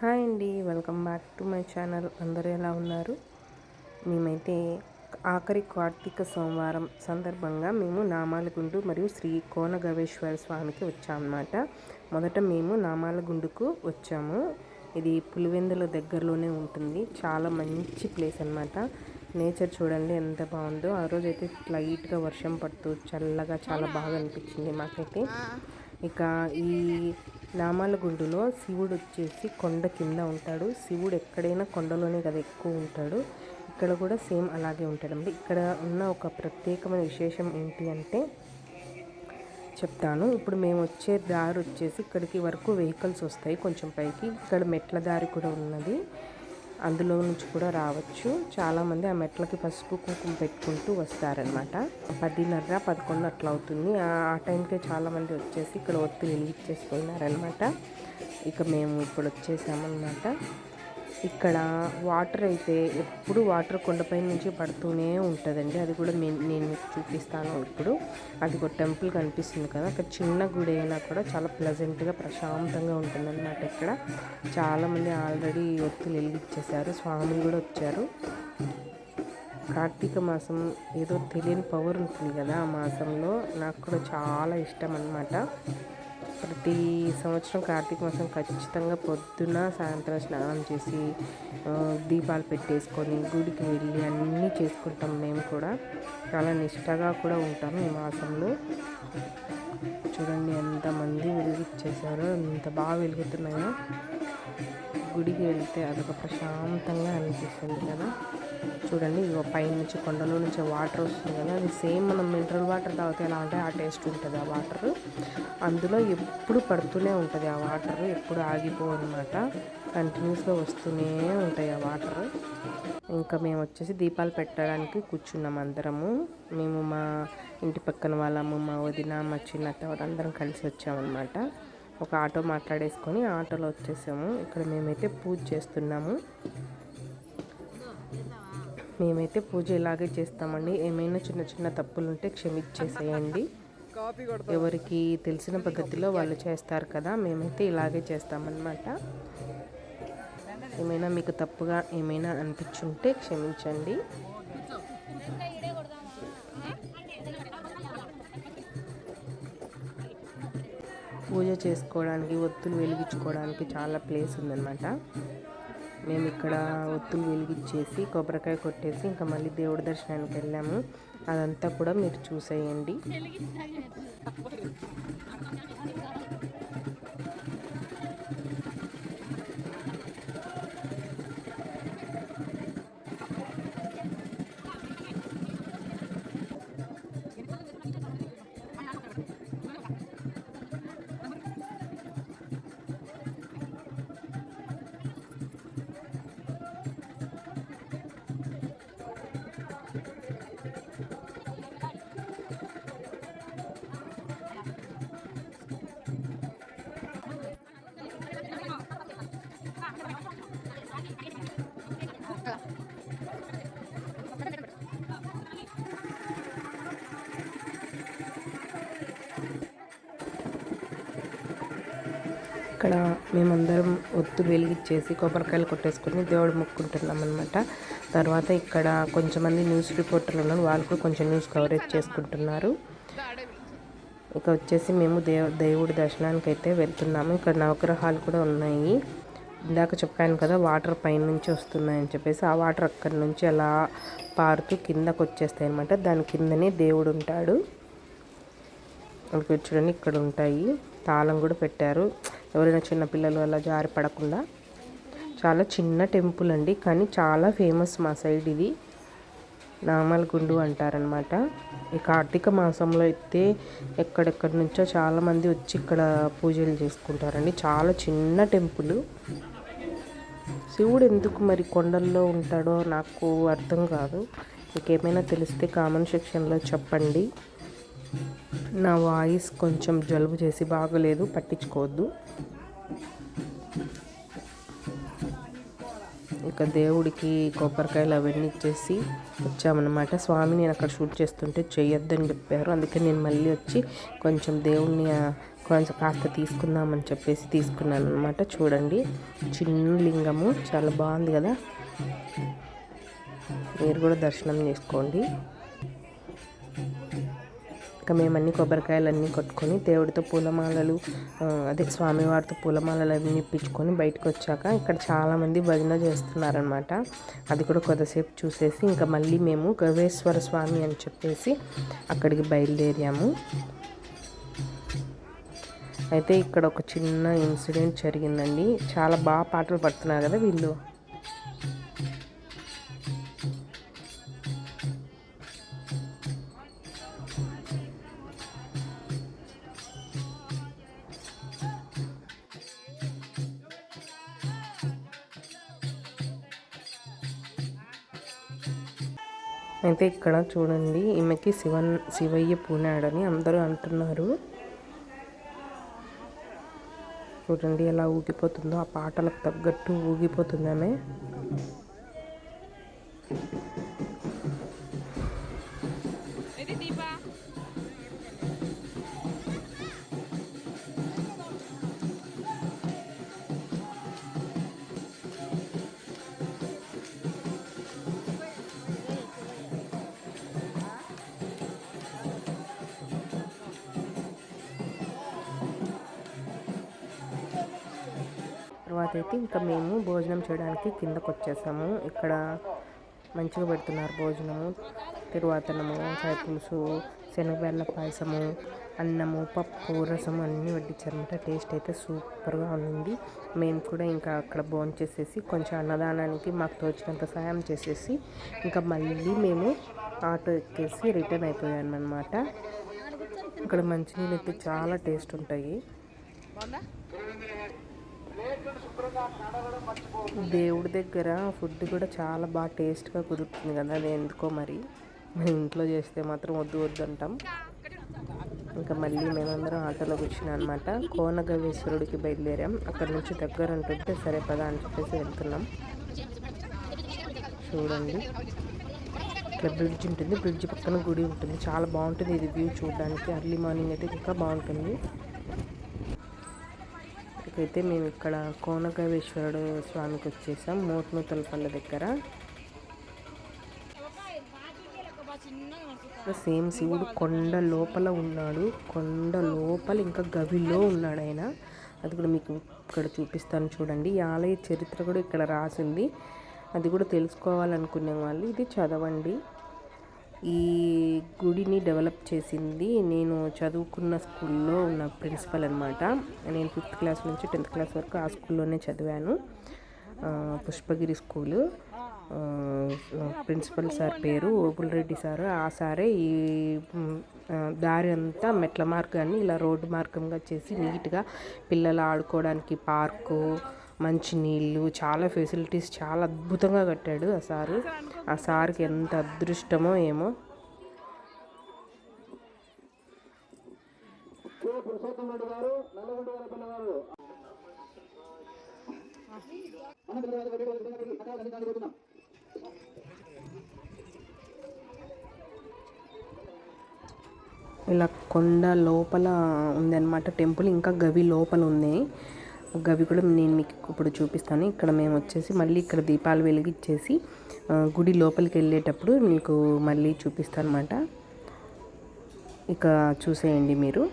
Hi అండి welcome back to my channel. అందరూ ఎలా ఉన్నారు? మేమైతే ఆఖరి కార్తీక సోమవారం సందర్భంగా మేము నామాలగుండు మరియు శ్రీ కోనగవేశ్వర స్వామికి వచ్చామన్నమాట. మొదట మేము నామాలగుండుకు వచ్చాము. ఇది పులివెందుల దగ్గరలోనే ఉంటుంది. చాలా మంచి ప్లేస్ అనమాట నేచర్ చూడండి ఎంత బాగుందో. ఆ రోజు అయితే లైట్గా వర్షం పడుతూ చల్లగా చాలా బాగా అనిపించింది మాకైతే. ఇక ఈ నామాలగుండులో శివుడు వచ్చేసి కొండ కింద ఉంటాడు. శివుడు ఎక్కడైనా కొండలోనే కదా ఎక్కువ ఉంటాడు. ఇక్కడ కూడా సేమ్ అలాగే ఉంటాడండి ఇక్కడ ఉన్న ఒక ప్రత్యేకమైన విశేషం ఏంటి అంటే చెప్తాను. ఇప్పుడు మేము వచ్చే దారి వచ్చేసి ఇక్కడికి వరకు వెహికల్స్ వస్తాయి. కొంచెం పైకి. ఇక్కడ మెట్ల దారి కూడా ఉన్నది. అందులో నుంచి కూడా రావచ్చు. చాలామంది ఆ మెట్లకి పసుపు కుంకుమ పెట్టుకుంటూ వస్తారనమాట పదిన్నర పదకొండు అట్లా అవుతుంది. ఆ టైంకే చాలామంది వచ్చేసి ఇక్కడ ఒత్తి వెలిగించేసిపోయినారనమాట ఇక మేము ఇప్పుడు వచ్చేసామన్నమాట. ఇక్కడ వాటర్ అయితే ఎప్పుడు వాటర్ కొండపై నుంచి పడుతూనే ఉంటుందండి. అది కూడా నేను మీకు చూపిస్తాను ఇప్పుడు. అది ఒక టెంపుల్ కనిపిస్తుంది కదా. అక్కడ చిన్న గుడి అయినా కూడా చాలా ప్లెజెంట్గా ప్రశాంతంగా ఉంటుందన్నమాట ఇక్కడ. చాలామంది ఆల్రెడీ ఒత్తులు వెలిగించేశారు. స్వాములు కూడా వచ్చారు. కార్తీక మాసం ఏదో తెలియని పవర్ ఉంటుంది కదా ఆ మాసంలో. నాకు కూడా చాలా ఇష్టం అన్నమాట ప్రతి సంవత్సరం కార్తీక మాసం ఖచ్చితంగా పొద్దున సాయంత్రం స్నానం చేసి దీపాలు పెట్టేసుకొని గుడికి వెళ్ళి అన్నీ చేసుకుంటాం మేము కూడా. చాలా నిష్టగా కూడా ఉంటాం ఈ మాసంలో. చూడండి ఎంతమంది వెలిగించేశారో ఎంత బాగా వెలుగుతున్నాయో. గుడికి వెళ్తే అదొక ప్రశాంతంగా అనిపిస్తుంది కదా. చూడండి ఇగో పైనుంచి కొండలో నుంచి వాటర్ వస్తుంది కదా అది సేమ్ మనం మినరల్ వాటర్ తాగితే ఎలా ఉంటే ఆ టేస్ట్ ఉంటుంది ఆ వాటర్. అందులో ఎప్పుడు పడుతూనే ఉంటుంది ఆ వాటర్ ఎప్పుడు ఆగిపోవన్నమాట. కంటిన్యూస్గా వస్తూనే ఉంటాయి ఆ వాటర్. ఇంకా మేము వచ్చేసి దీపాలు పెట్టడానికి కూర్చున్నాం అందరము. మేము మా ఇంటి పక్కన వాళ్ళము మా వదిన మా చిన్నత్త అందరం కలిసి వచ్చామన్నమాట. ఒక ఆటో మాట్లాడేసుకొని ఆటోలో వచ్చేసాము. ఇక్కడ మేమైతే పూజ చేస్తున్నాము. మేమైతే పూజ ఇలాగే చేస్తామండి. ఏమైనా చిన్న చిన్న తప్పులు ఉంటే క్షమించేసేయండి. ఎవరికి తెలిసిన పద్ధతిలో వాళ్ళు చేస్తారు కదా మేమైతే ఇలాగే చేస్తామన్నమాట. ఏమైనా మీకు తప్పుగా ఏమైనా అనిపించుంటే క్షమించండి. పూజ చేసుకోవడానికి ఒత్తులు వెలిగించుకోవడానికి చాలా ప్లేస్ ఉందన్నమాట. మేము ఇక్కడ ఒత్తులు వెలిగించేసి కొబ్బరికాయ కొట్టేసి ఇంకా మళ్ళీ దేవుడి దర్శనానికి వెళ్ళాము. అదంతా కూడా మీరు చూసేయండి. ఇక్కడ మేమందరం ఒత్తు వెలిగిచ్చేసి కొబ్బరికాయలు కొట్టేసుకుని దేవుడు మొక్కుంటున్నాం అనమాట తర్వాత ఇక్కడ కొంచెంమంది న్యూస్ రిపోర్టర్లు ఉన్నారు. వాళ్ళు కూడా కొంచెం న్యూస్ కవరేజ్ చేసుకుంటున్నారు. ఇక వచ్చేసి మేము దేవ దేవుడి దర్శనానికి అయితే వెళ్తున్నాము. ఇక్కడ నవగ్రహాలు కూడా ఉన్నాయి. ఇందాక చెప్పాను కదా వాటర్ పైన నుంచి వస్తున్నాయని చెప్పేసి ఆ వాటర్ అక్కడి నుంచి అలా పారుతూ కిందకు వచ్చేస్తాయి అనమాట దాని కిందనే దేవుడు ఉంటాడు. అక్కడికి చూడండి ఇక్కడ ఉంటాయి. తాళం కూడా పెట్టారు. ఎవరైనా చిన్నపిల్లలు అలా జారి పడకుండా చాలా చిన్న టెంపుల్ అండి. కానీ చాలా ఫేమస్ మా సైడ్ ఇది. నామల్గుండు అంటారనమాట ఈ కార్తీక మాసంలో అయితే ఎక్కడెక్కడి నుంచో చాలామంది వచ్చి ఇక్కడ పూజలు చేసుకుంటారండి. చాలా చిన్న టెంపుల్. శివుడు ఎందుకు మరి కొండల్లో ఉంటాడో నాకు అర్థం కాదు. మీకేమైనా తెలిస్తే కామెంట్ సెక్షన్లో చెప్పండి. నా వాయిస్ కొంచెం జలుబు చేసి బాగలేదు పట్టించుకోవద్దు. ఇక దేవుడికి కొబ్బరికాయలు అవన్నీ ఇచ్చేసి వచ్చామన్నమాట. స్వామి నేను అక్కడ షూట్ చేస్తుంటే చేయొద్దని చెప్పారు. అందుకే నేను మళ్ళీ వచ్చి కొంచెం దేవుడిని కొంచెం కాస్త తీసుకుందామని చెప్పేసి తీసుకున్నాను అనమాట చూడండి చిన్న లింగము చాలా బాగుంది కదా. మీరు కూడా దర్శనం చేసుకోండి. ఇంకా మేము అన్ని కొబ్బరికాయలు అన్నీ కొట్టుకొని దేవుడితో పూలమాలలు అదే స్వామివారితో పూలమాలలు అన్నీ ఇప్పించుకొని బయటకు వచ్చాక ఇక్కడ చాలామంది భజన చేస్తున్నారనమాట అది కూడా కొద్దిసేపు చూసేసి ఇంకా మళ్ళీ మేము గవేశ్వర స్వామి అని చెప్పేసి అక్కడికి బయలుదేరాము. అయితే ఇక్కడ ఒక చిన్న ఇన్సిడెంట్ జరిగిందండి. చాలా బాగా పాటలు పడుతున్నారు కదా వీళ్ళు. అయితే ఇక్కడ చూడండి ఈమెకి శివన్ శివయ్య పూనాడని అందరూ అంటున్నారు. చూడండి ఎలా ఊగిపోతుందో ఆ పాటలకు తగ్గట్టు ఊగిపోతుంది ఆమె. తర్వాత అయితే ఇంకా మేము భోజనం చేయడానికి కిందకు వచ్చేసాము ఇక్కడ మంచిగా పెడుతున్నారు భోజనము. తిరువాతనము కాయ పులుసు శనగబెల్ల పాయసము అన్నము పప్పు రసము అన్నీ వడ్డించారనమాట టేస్ట్ అయితే సూపర్గా ఉంది మేము కూడా ఇంకా అక్కడ భోజనం చేసేసి కొంచెం అన్నదానానికి మాకు తోచినంత సాయం చేసేసి ఇంకా మళ్ళీ మేము ఆటో ఎక్కేసి రిటర్న్ అయిపోయామన్నమాట. ఇక్కడ మంచినీళ్ళు అయితే చాలా టేస్ట్ ఉంటాయి. దేవుడి దగ్గర ఫుడ్ కూడా చాలా బాగా టేస్ట్గా కుదురుతుంది కదా అది ఎందుకో మరి. మేము ఇంట్లో చేస్తే మాత్రం వద్దు వద్దు అంటాం. ఇంకా మళ్ళీ మేమందరం ఆటోలో కూర్చున్నాం అనమాట కోనగవేశ్వరుడికి బయలుదేరాం. అక్కడ నుంచి దగ్గర అంటుంటే సరే పదా అని చెప్పేసి వెళ్తున్నాం. చూడండి. ఇట్లా బ్రిడ్జ్ ఉంటుంది. బ్రిడ్జ్ పక్కన గుడి ఉంటుంది. చాలా బాగుంటుంది. ఇది వ్యూ చూడడానికి. అర్లీ మార్నింగ్ అయితే ఇంకా బాగుంటుంది. అయితే మేము ఇక్కడ కోనకవేశ్వరుడు స్వామికి వచ్చేసాం మోట్నూతలపల్లి దగ్గర. సేమ్ శివుడు కొండ లోపల ఉన్నాడు కొండ లోపల ఇంకా గవిలో ఉన్నాడు ఆయన. అది కూడా మీకు ఇక్కడ చూపిస్తాను చూడండి. ఈ ఆలయ చరిత్ర కూడా ఇక్కడ రాసింది. అది కూడా తెలుసుకోవాలనుకునే వాళ్ళు ఇది చదవండి. ఈ గుడిని డెవలప్ చేసింది నేను చదువుకున్న స్కూల్లో ఉన్న ప్రిన్సిపల్ అనమాట నేను ఫిఫ్త్ క్లాస్ నుంచి టెన్త్ క్లాస్ వరకు ఆ స్కూల్లోనే చదివాను. పుష్పగిరి స్కూలు. ప్రిన్సిపల్ సార్ పేరు ఓపులరెడ్డి సారు. ఆ సారే ఈ దారి అంతా మెట్ల మార్గాన్ని ఇలా రోడ్డు మార్గంగా చేసి నీట్గా పిల్లలు ఆడుకోవడానికి పార్కు మంచి నీళ్ళు చాలా ఫెసిలిటీస్ చాలా అద్భుతంగా కట్టాడు ఆ సారు. ఆ సార్కి ఎంత అదృష్టమో ఏమో. ఇలా కొండ లోపల ఉందన్నమాట టెంపుల్. ఇంకా గవి లోపల ఉంది. గవి కూడా నేను మీకు ఇప్పుడు చూపిస్తాను. ఇక్కడ మేము వచ్చేసి మళ్ళీ ఇక్కడ దీపాలు వెలిగించేసి గుడి లోపలికి వెళ్ళేటప్పుడు మీకు మళ్ళీ చూపిస్తాను అనమాట ఇక చూసేయండి మీరు.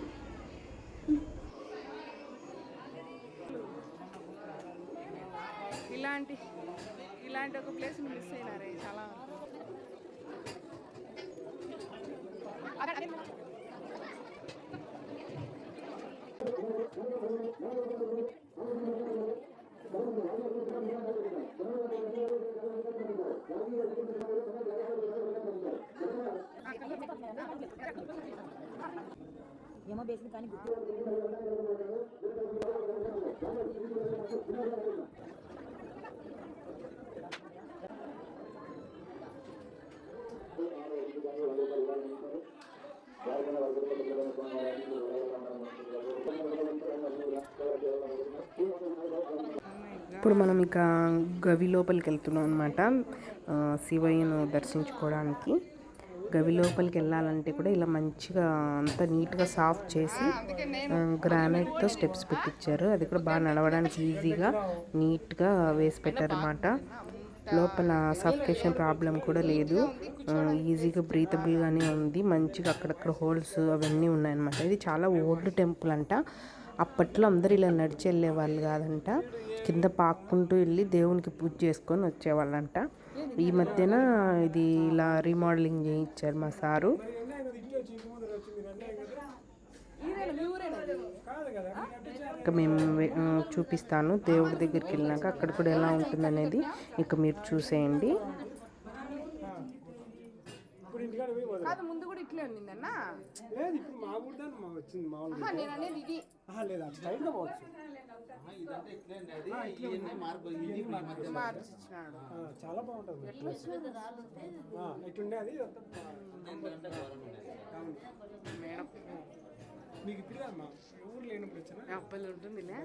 ఇలాంటి ఇలాంటి ఒక ప్లేస్ మిస్ అయినా చాలా ఏమో బేసింది కానీ గుర్తు ఇప్పుడు మనం ఇక గవి లోపలికి వెళ్తున్నాం అనమాట శివయ్యను దర్శించుకోవడానికి. గవి లోపలికి వెళ్ళాలంటే కూడా ఇలా మంచిగా అంత నీట్గా సాఫ్ట్ చేసి గ్రానైట్తో స్టెప్స్ పెట్టించారు అది కూడా బాగా నడవడానికి ఈజీగా నీట్గా వేసి పెట్టారన్నమాట. లోపల సఫికేషన్ ప్రాబ్లం కూడా లేదు. ఈజీగా బ్రీతబుల్గానే ఉంది. మంచిగా అక్కడక్కడ హోల్స్ అవన్నీ ఉన్నాయన్నమాట. ఇది చాలా ఓల్డ్ టెంపుల్ అంట. అప్పట్లో అందరు ఇలా నడిచి వెళ్ళే వాళ్ళు కాదంట. కింద పాక్కుంటూ వెళ్ళి దేవునికి పూజ చేసుకొని వచ్చేవాళ్ళంట. ఈ మధ్యన ఇది ఇలా రీమోడలింగ్ చేయించారు మా సారు. ఇక మేము చూపిస్తాను. దేవుడి దగ్గరికి వెళ్ళినాక అక్కడ కూడా ఎలా ఉంటుంది అనేది ఇక మీరు చూసేయండి. ముందు కూడా ఇట్లే ఉండిందన్నా? లేదు ఇప్పుడు మా ఊరు దాన్ని మా వచ్చింది మామూలుగా ఆహా, నేను అనేది ఇది. ఆహా, లేదు అటు సైడ్లో పోవచ్చు. మార్చిచ్చినాడు చాలా బాగుంటుంది. ఇటుండే అది. మేడం. మీకు ఇప్పుడు మా ఊరు లేనప్పుడు వచ్చిన? అప్పలు ఉంటుందిలే.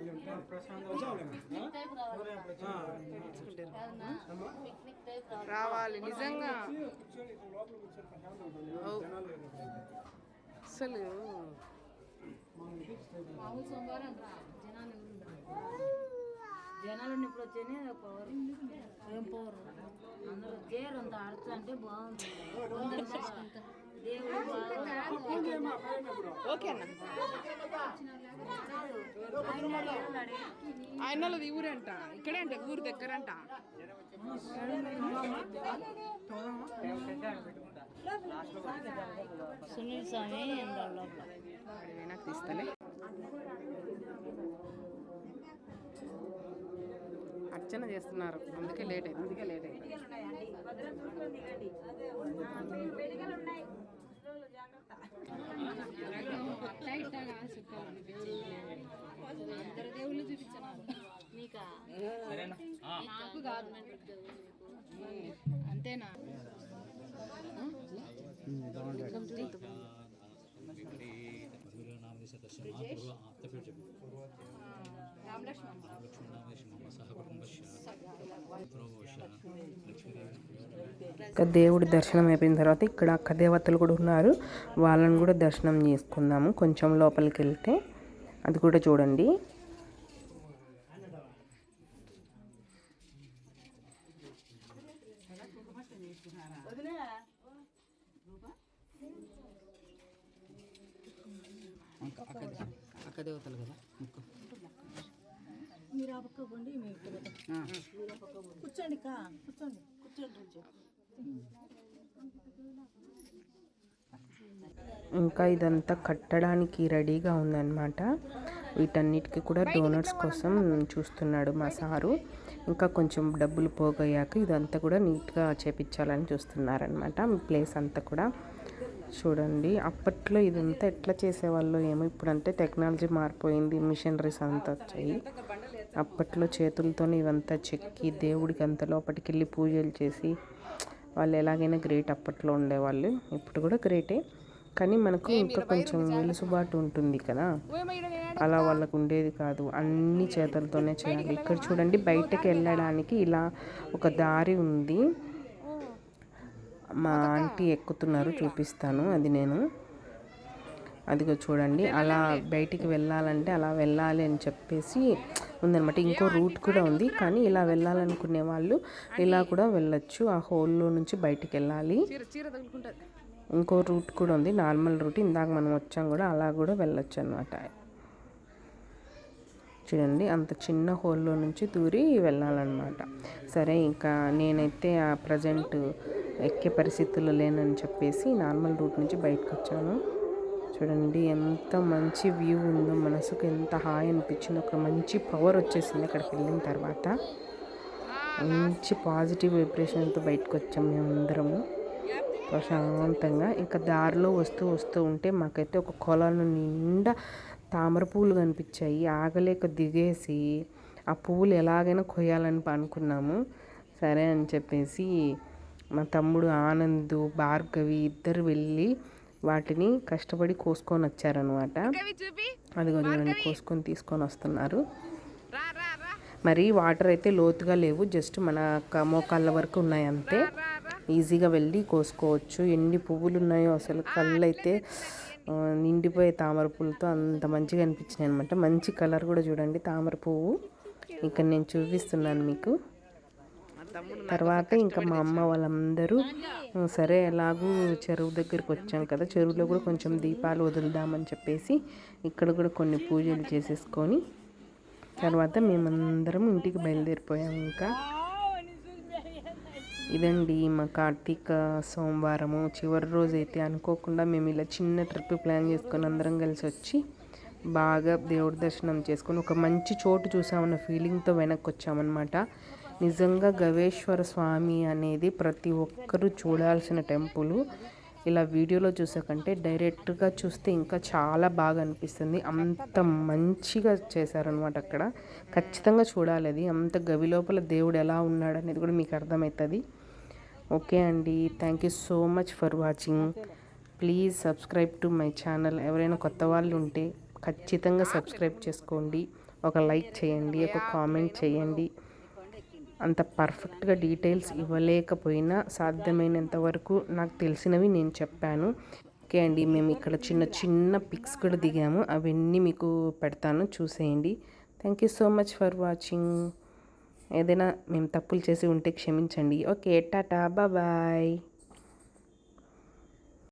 రావాలి. నిజంగా. ఓ. అసలు జనాలు ఉన్నప్పుడు వచ్చేనే పవర్ ఏం పవర్ అందరూ చేరు అంత అర్థ అంటే బాగుంటుంది. అందరూ చూసుకుంటా. దేవుడు బాగా ఓకే అన్న. ఆయన వాళ్ళది ఊరే అంట ఇక్కడే అంట ఊరు దగ్గర అంట సునీల్ స్వామి తీస్తానే అర్చన చేస్తున్నారు అందుకే లేట్ అయింది అందుకే లేట్ అయింది మీకా నాకు కాదు అంతేనా ఇక దేవుడి దర్శనం అయిపోయిన తర్వాత ఇక్కడ అక్క దేవతలు కూడా ఉన్నారు. వాళ్ళని కూడా దర్శనం చేసుకుందాము. కొంచెం లోపలికి వెళ్తే అది కూడా చూడండి. అక్క దేవతలు కదా? మీరు ఆ పక్క పోండి మేము ఇటు పోతాం. మీరు ఆ పక్క పోండి. కూర్చోండి కా కూర్చోండి కూర్చోండి ఇంకా ఇదంతా కట్టడానికి రెడీగా ఉందన్నమాట. వీటన్నిటికీ కూడా డోనర్స్ కోసం చూస్తున్నాడు మా సారు. ఇంకా కొంచెం డబ్బులు పోగయ్యాక ఇదంతా కూడా నీట్గా చేపించాలని చూస్తున్నారనమాట ప్లేస్ అంతా కూడా చూడండి. అప్పట్లో ఇదంతా ఎట్లా చేసేవాళ్ళు ఏమో ఇప్పుడంటే టెక్నాలజీ మారిపోయింది మిషనరీస్ అంతా వచ్చాయి. అప్పట్లో చేతులతోనే ఇవంతా చెక్కి దేవుడికి అంత లోపలికి వెళ్ళి పూజలు చేసి వాళ్ళు ఎలాగైనా గ్రేట్ అప్పట్లో ఉండేవాళ్ళు. ఇప్పుడు కూడా గ్రేటే. కానీ మనకు ఇంకా కొంచెం వెలుసుబాటు ఉంటుంది కదా. అలా వాళ్ళకు ఉండేది కాదు. అన్ని చేతులతోనే చేయాలి. ఇక్కడ చూడండి బయటకు వెళ్ళడానికి ఇలా ఒక దారి ఉంది. మా ఆంటీ ఎక్కుతున్నారు చూపిస్తాను అది నేను. అదిగో చూడండి అలా బయటికి వెళ్ళాలంటే అలా వెళ్ళాలి అని చెప్పేసి ఉందన్నమాట. ఇంకో రూట్ కూడా ఉంది కానీ ఇలా వెళ్ళాలనుకునే వాళ్ళు ఇలా కూడా వెళ్ళొచ్చు. ఆ హోల్లో నుంచి బయటికి వెళ్ళాలి. ఇంకో రూట్ కూడా ఉంది నార్మల్ రూట్. ఇందాక మనం వచ్చాం కూడా అలా కూడా వెళ్ళొచ్చు అనమాట చూడండి అంత చిన్న హోల్లో నుంచి దూరి వెళ్ళాలన్నమాట. సరే ఇంకా నేనైతే ఆ ప్రజెంట్ ఎక్కే పరిస్థితుల్లో లేనని చెప్పేసి నార్మల్ రూట్ నుంచి బయటకు వచ్చాను చూడండి ఎంత మంచి వ్యూ ఉందో మనసుకు ఎంత హాయ్ అనిపించింది. ఒక మంచి పవర్ వచ్చేసింది అక్కడికి వెళ్ళిన తర్వాత. మంచి పాజిటివ్ వైబ్రేషన్తో బయటకు వచ్చాం మేమందరము ప్రశాంతంగా. ఇంకా దారిలో వస్తూ వస్తూ ఉంటే మాకైతే ఒక కొలను నిండా తామర పువ్వులు కనిపించాయి. ఆగలేక దిగేసి ఆ పువ్వులు ఎలాగైనా కొయ్యాలని అనుకున్నాము. సరే అని చెప్పేసి మా తమ్ముడు ఆనంద్ భార్గవి ఇద్దరు వెళ్ళి వాటిని కష్టపడి కోసుకొని వచ్చారనమాట అదిగో చూడండి కోసుకొని తీసుకొని వస్తున్నారు. మరి వాటర్ అయితే లోతుగా లేవు జస్ట్ మన మోకాళ్ళ వరకు ఉన్నాయి అంతే. ఈజీగా వెళ్ళి కోసుకోవచ్చు. ఎన్ని పువ్వులు ఉన్నాయో అసలు కళ్ళు అయితే నిండిపోయే తామర పూలతో అంత మంచిగా అనిపించినాయి అనమాట మంచి కలర్ కూడా చూడండి తామర పువ్వు. ఇక్కడ నేను చూపిస్తున్నాను మీకు. తర్వాత ఇంకా మా అమ్మ వాళ్ళందరూ "ఉం, సరే ఎలాగూ చెరువు దగ్గరికి వచ్చాం కదా చెరువులో కూడా కొంచెం దీపాలు వదులుదామని చెప్పేసి ఇక్కడ కూడా కొన్ని పూజలు చేసేసుకొని తర్వాత మేమందరం ఇంటికి బయలుదేరిపోయాం ఇంకా. ఇదండి మా కార్తీక సోమవారము. చివరి రోజు అయితే అనుకోకుండా మేము ఇలా చిన్న ట్రిప్ ప్లాన్ చేసుకొని అందరం కలిసి వచ్చి బాగా దేవుడి దర్శనం చేసుకొని ఒక మంచి చోటు చూసామన్న ఫీలింగ్తో వెనక్కి వచ్చామన్నమాట. నిజంగా గవేశ్వర స్వామి అనేది ప్రతి ఒక్కరూ చూడాల్సిన టెంపుల్. ఇలా వీడియోలో చూసాకంటే డైరెక్ట్గా చూస్తే ఇంకా చాలా బాగా అనిపిస్తుంది. అంత మంచిగా చేశారనమాట అక్కడ. ఖచ్చితంగా చూడాలి అది. అంత గవి లోపల దేవుడు ఎలా ఉన్నాడు అనేది కూడా మీకు అర్థమవుతుంది ఓకే అండి. Thank you so much for watching. Please subscribe to my channel. ఎవరైనా కొత్త వాళ్ళు ఉంటే ఖచ్చితంగా సబ్స్క్రైబ్ చేసుకోండి. ఒక లైక్ చేయండి. ఒక కామెంట్ చేయండి. అంత పర్ఫెక్ట్గా డీటెయిల్స్ ఇవ్వలేకపోయినా సాధ్యమైనంత వరకు నాకు తెలిసినవి నేను చెప్పాను. ఓకే అండి మేము ఇక్కడ చిన్న చిన్న పిక్స్ కూడా దిగాము. అవన్నీ మీకు పెడతాను చూసేయండి. Thank you so much for watching. ఏదైనా మేము తప్పులు చేసి ఉంటే క్షమించండి. Okay Tata bye